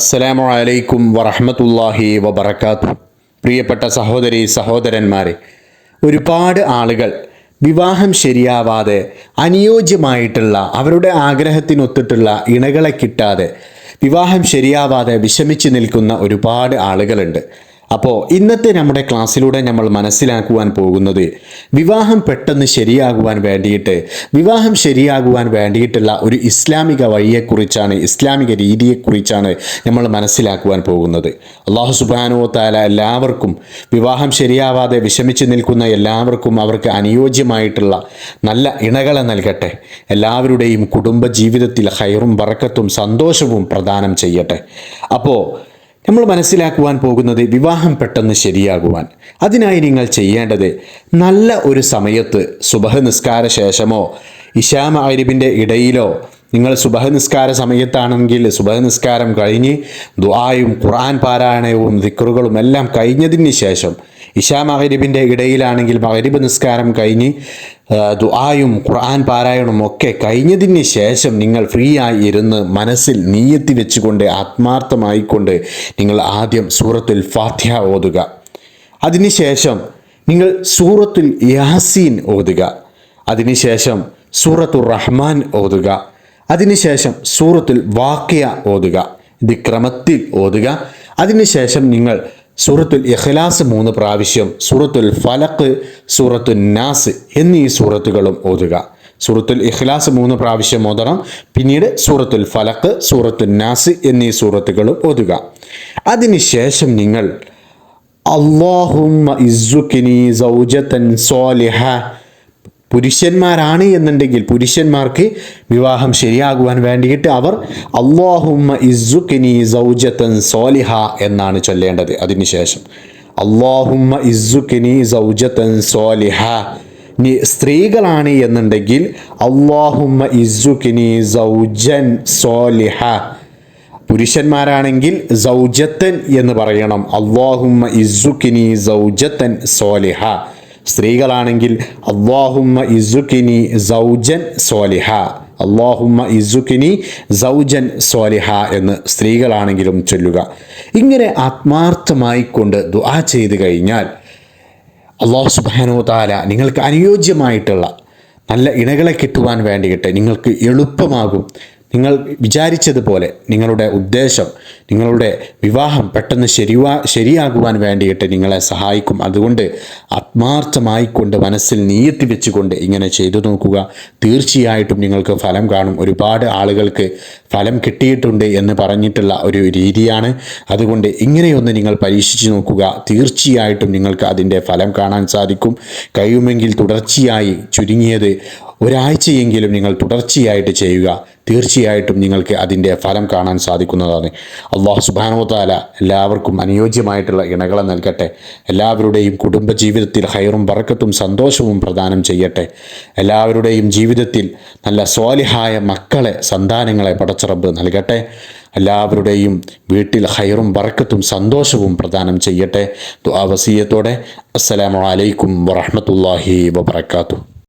അസ്സലാമു അലൈക്കും വറഹമത്തല്ലാഹി വബർക്കാത്തു പ്രിയപ്പെട്ട സഹോദരി സഹോദരന്മാരെ ഒരുപാട് ആളുകൾ വിവാഹം ശരിയാവാതെ അനുയോജ്യമായിട്ടുള്ള അവരുടെ ആഗ്രഹത്തിനൊത്തിട്ടുള്ള ഇണകളെ കിട്ടാതെ വിവാഹം ശരിയാവാതെ വിഷമിച്ച് നിൽക്കുന്ന ഒരുപാട് ആളുകളുണ്ട്. അപ്പോൾ ഇന്നത്തെ നമ്മുടെ ക്ലാസ്സിലൂടെ നമ്മൾ മനസ്സിലാക്കുവാൻ പോകുന്നത് വിവാഹം പെട്ടെന്ന് ശരിയാകുവാൻ വേണ്ടിയിട്ട് വിവാഹം ശരിയാകുവാൻ വേണ്ടിയിട്ടുള്ള ഒരു ഇസ്ലാമിക വഴിയെക്കുറിച്ചാണ് ഇസ്ലാമിക രീതിയെക്കുറിച്ചാണ് നമ്മൾ മനസ്സിലാക്കുവാൻ പോകുന്നത്. അള്ളാഹു സുബാനോ താല എല്ലാവർക്കും വിവാഹം ശരിയാവാതെ വിഷമിച്ച് നിൽക്കുന്ന എല്ലാവർക്കും അവർക്ക് അനുയോജ്യമായിട്ടുള്ള നല്ല ഇണകളെ നൽകട്ടെ. എല്ലാവരുടെയും കുടുംബ ജീവിതത്തിൽ ഹൈറും വറക്കത്തും സന്തോഷവും പ്രദാനം ചെയ്യട്ടെ. അപ്പോൾ നമ്മൾ മനസ്സിലാക്കുവാൻ പോകുന്നത് വിവാഹം പെട്ടെന്ന് ശരിയാകുവാൻ. അതിനായി നിങ്ങൾ ചെയ്യേണ്ടത് നല്ല ഒരു സമയത്ത് സുബഹ നിസ്കാര ശേഷമോ ഇഷാമ അരിബിന്റെ ഇടയിലോ നിങ്ങൾ സുബഹ നിസ്കാര സമയത്താണെങ്കിൽ സുബഹ നിസ്കാരം കഴിഞ്ഞ് ദുആയും ഖുർആൻ പാരായണവും ദിക്റുകളും എല്ലാം കഴിഞ്ഞതിന് ശേഷം ഇഷാ മഹരിബിന്റെ ഇടയിലാണെങ്കിൽ മഹരിബ് നിസ്കാരം കഴിഞ്ഞ് ദുആയും ഖുർആൻ പാരായണവും ഒക്കെ കഴിഞ്ഞതിന് ശേഷം നിങ്ങൾ ഫ്രീ ആയി ഇരുന്ന് മനസ്സിൽ നീയത്തി വെച്ചുകൊണ്ട് ആത്മാർത്ഥമായിക്കൊണ്ട് നിങ്ങൾ ആദ്യം സൂറത്തുൽ ഫാത്തിഹ ഓതുക. അതിനുശേഷം നിങ്ങൾ സൂറത്തുൽ യാസീൻ ഓതുക. അതിനുശേഷം സൂറത്തുർ റഹ്മാൻ ഓതുക. അതിനുശേഷം സൂറത്തിൽ വാക്യ ഓതുക ഇത് ക്രമത്തിൽ ഓതുക. അതിനുശേഷം നിങ്ങൾ സൂറത്തുൽ ഇഖ്ലാസ് മൂന്ന് പ്രാവശ്യം സൂറത്തുൽ ഫലക്ക് സൂറത്തുൽ നാസ് എന്നീ സൂറത്തുകളും ഓതുക. സൂറത്തുൽ ഇഖ്ലാസ് മൂന്ന് പ്രാവശ്യം ഓതണം പിന്നീട് സൂറത്തുൽ ഫലക്ക് സൂറത്തുൽ നാസ് എന്നീ സൂറത്തുകളും ഓതുക. അതിനുശേഷം നിങ്ങൾ അള്ളാഹുമ്മ ഇസുക്കിനി സൗജത്തൻ സ്വാലിഹ പുരുഷന്മാരാണ് എന്നുണ്ടെങ്കിൽ പുരുഷന്മാർക്ക് വിവാഹം ശരിയാകുവാൻ വേണ്ടിയിട്ട് അവർ അള്ളാഹുമ്മ സോലിഹ എന്നാണ് ചൊല്ലേണ്ടത്. അതിനുശേഷം അള്ളാഹുമ്മ സോലിഹ നീ സ്ത്രീകളാണ് എന്നുണ്ടെങ്കിൽ അള്ളാഹുമ്മ സോലിഹ പുരുഷന്മാരാണെങ്കിൽ സൗജത്തൻ എന്ന് പറയണം. അള്ളാഹുമ്മ സോലിഹ സ്ത്രീകളാണെങ്കിൽ അള്ളാഹുമ്മ ഇസുക്കിനി സൗജൻ സോലിഹ അള്ളാഹുമ്മ ഇസുക്കിനി സൗജൻ സോലിഹ എന്ന് സ്ത്രീകളാണെങ്കിലും ചൊല്ലുക. ഇങ്ങനെ ആത്മാർത്ഥമായി കൊണ്ട് ദുആ ചെയ്തു കഴിഞ്ഞാൽ അള്ളാഹു സുബാനോ താല നിങ്ങൾക്ക് അനുയോജ്യമായിട്ടുള്ള നല്ല ഇണകളെ കിട്ടുവാൻ വേണ്ടിയിട്ട് നിങ്ങൾക്ക് എളുപ്പമാകും. നിങ്ങൾ വിചാരിച്ചതുപോലെ നിങ്ങളുടെ ഉദ്ദേശം നിങ്ങളുടെ വിവാഹം പെട്ടെന്ന് ശരിവാ ശരിയാകുവാൻ വേണ്ടിയിട്ട് നിങ്ങളെ സഹായിക്കും. അതുകൊണ്ട് ആത്മാർത്ഥമായിക്കൊണ്ട് മനസ്സിൽ നീയത്തി വെച്ചുകൊണ്ട് ഇങ്ങനെ ചെയ്തു നോക്കുക. തീർച്ചയായിട്ടും നിങ്ങൾക്ക് ഫലം കാണും. ഒരുപാട് ആളുകൾക്ക് ഫലം കിട്ടിയിട്ടുണ്ട് എന്ന് പറഞ്ഞിട്ടുള്ള ഒരു രീതിയാണ്. അതുകൊണ്ട് ഇങ്ങനെയൊന്ന് നിങ്ങൾ പരീക്ഷിച്ചു നോക്കുക. തീർച്ചയായിട്ടും നിങ്ങൾക്ക് അതിന്റെ ഫലം കാണാൻ സാധിക്കും. കഴിയുമെങ്കിൽ തുടർച്ചയായി ചുരുങ്ങിയത് ഒരാഴ്ചയെങ്കിലും നിങ്ങൾ തുടർച്ചയായിട്ട് ചെയ്യുക. തീർച്ചയായിട്ടും നിങ്ങൾക്ക് അതിന്റെ ഫലം കാണാൻ സാധിക്കുന്നതാണ്. അള്ളാഹു സുബാനോ താല എല്ലാവർക്കും അനുയോജ്യമായിട്ടുള്ള ഇണകളെ നൽകട്ടെ. എല്ലാവരുടെയും കുടുംബജീവിതത്തിൽ ഹൈറും വറക്കത്തും സന്തോഷവും പ്രദാനം ചെയ്യട്ടെ. എല്ലാവരുടെയും ജീവിതത്തിൽ നല്ല സ്വാലിഹായ മക്കളെ സന്താനങ്ങളെ പടച്ചറബ് നൽകട്ടെ. എല്ലാവരുടെയും വീട്ടിൽ ഹൈറും വറക്കത്തും സന്തോഷവും പ്രദാനം ചെയ്യട്ടെ. ദുആ വസീയത്തോടെ. അസ്സലാമു അലൈക്കും വറഹ്മത്തുള്ളാഹി വബറകാതുഹു.